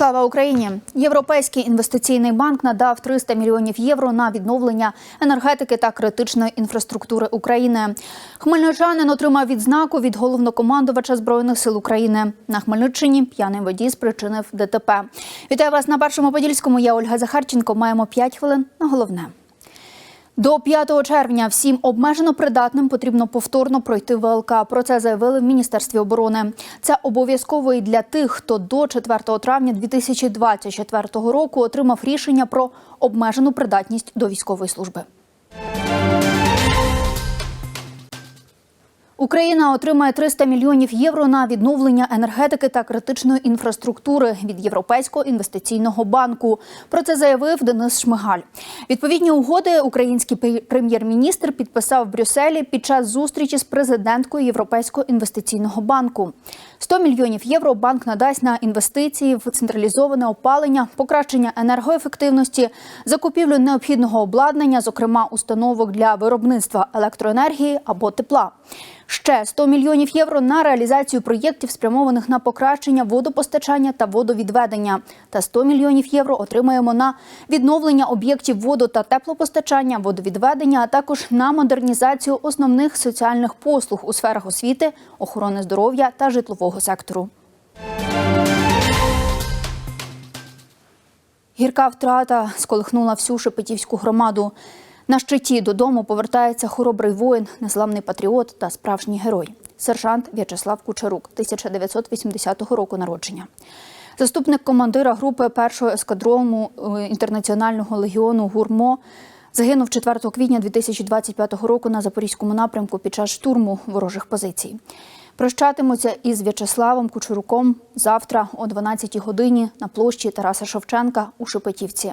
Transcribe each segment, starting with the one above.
Слава Україні! Європейський інвестиційний банк надав 300 мільйонів євро на відновлення енергетики та критичної інфраструктури України. Хмельничанин отримав відзнаку від головнокомандувача збройних сил України. На Хмельниччині п'яний водій спричинив ДТП. Вітаю вас на першому подільському. Я Ольга Захарченко. Маємо 5 хвилин на головне. До 5 червня всім обмежено придатним потрібно повторно пройти ВЛК. Про це заявили в Міністерстві оборони. Це обов'язково і для тих, хто до 4 травня 2024 року отримав рішення про обмежену придатність до військової служби. Україна отримає 300 мільйонів євро на відновлення енергетики та критичної інфраструктури від Європейського інвестиційного банку. Про це заявив Денис Шмигаль. Відповідні угоди український прем'єр-міністр підписав в Брюсселі під час зустрічі з президенткою Європейського інвестиційного банку. 100 мільйонів євро банк надасть на інвестиції в централізоване опалення, покращення енергоефективності, закупівлю необхідного обладнання, зокрема установок для виробництва електроенергії або тепла. Ще 100 мільйонів євро на реалізацію проєктів, спрямованих на покращення водопостачання та водовідведення. Та 100 мільйонів євро отримаємо на відновлення об'єктів водо та теплопостачання, водовідведення, а також на модернізацію основних соціальних послуг у сферах освіти, охорони здоров'я та житлового сектору. Гірка втрата сколихнула всю Шепетівську громаду. На щиті додому повертається хоробрий воїн, незламний патріот та справжній герой. Сержант В'ячеслав Кучерук, 1980 року народження. Заступник командира групи першого ескадрону е, інтернаціонального легіону Гурмо загинув 4 квітня 2025 року на запорізькому напрямку під час штурму ворожих позицій. Прощатимуться із В'ячеславом Кучуруком завтра о 12 годині на площі Тараса Шевченка у Шепетівці.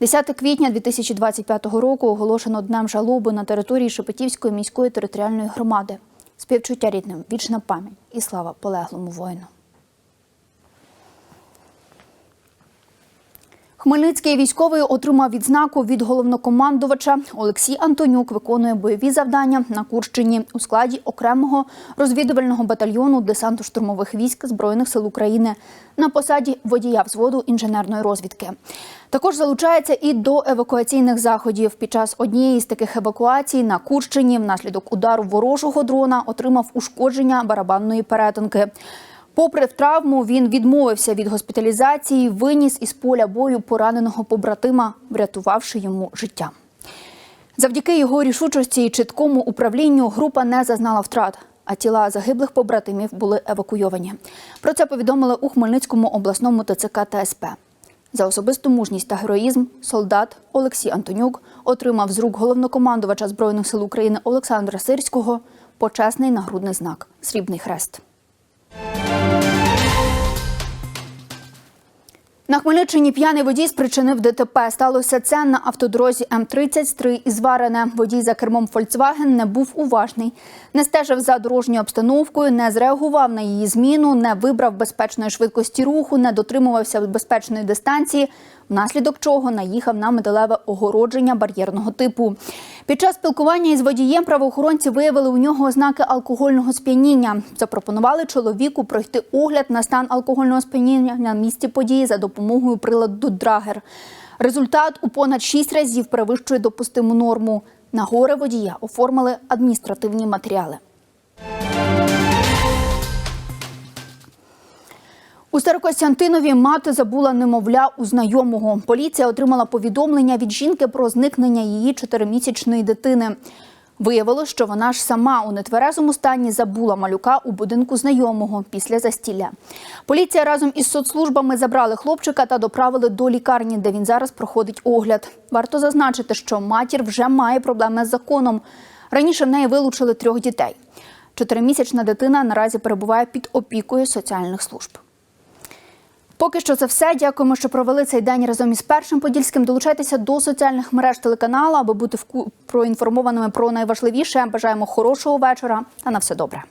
10 квітня 2025 року оголошено днем жалоби на території Шепетівської міської територіальної громади. Співчуття рідним, вічна пам'ять і слава полеглому воїну. Хмельницький військовий отримав відзнаку від головнокомандувача. Олексій Антонюк виконує бойові завдання на Курщині у складі окремого розвідувального батальйону десанту-штурмових військ Збройних сил України на посаді водія взводу інженерної розвідки. Також залучається і до евакуаційних заходів. Під час однієї з таких евакуацій на Курщині внаслідок удару ворожого дрона отримав ушкодження барабанної перетинки. Попри травму, він відмовився від госпіталізації, виніс із поля бою пораненого побратима, врятувавши йому життя. Завдяки його рішучості і чіткому управлінню група не зазнала втрат, а тіла загиблих побратимів були евакуйовані. Про це повідомили у Хмельницькому обласному ТЦК та СП. За особисту мужність та героїзм солдат Олексій Антонюк отримав з рук головнокомандувача Збройних сил України Олександра Сирського почесний нагрудний знак Срібний хрест. На Хмельниччині п'яний водій спричинив ДТП. Сталося це на автодорозі М-30 Стрий із Варене. Водій за кермом Фольксваген не був уважний, не стежив за дорожньою обстановкою, не зреагував на її зміну, не вибрав безпечної швидкості руху, не дотримувався безпечної дистанції, внаслідок чого наїхав на металеве огородження бар'єрного типу. Під час спілкування із водієм правоохоронці виявили у нього ознаки алкогольного сп'яніння. Запропонували чоловіку пройти огляд на стан алкогольного сп'яніння на місці події за допомогою приладу Драгер. Результат у понад 6 разів перевищує допустиму норму. На горе водія оформили адміністративні матеріали. У Старокостянтинові мати забула немовля у знайомого. Поліція отримала повідомлення від жінки про зникнення її чотиримісячної дитини. Виявилось, що вона ж сама у нетверезому стані забула малюка у будинку знайомого після застілля. Поліція разом із соцслужбами забрали хлопчика та доправили до лікарні, де він зараз проходить огляд. Варто зазначити, що матір вже має проблеми з законом. Раніше в неї вилучили трьох дітей. Чотиримісячна дитина наразі перебуває під опікою соціальних служб. Поки що це все. Дякуємо, що провели цей день разом із першим подільським. Долучайтеся до соціальних мереж телеканалу, аби бути проінформованими про найважливіше. Бажаємо хорошого вечора та на все добре.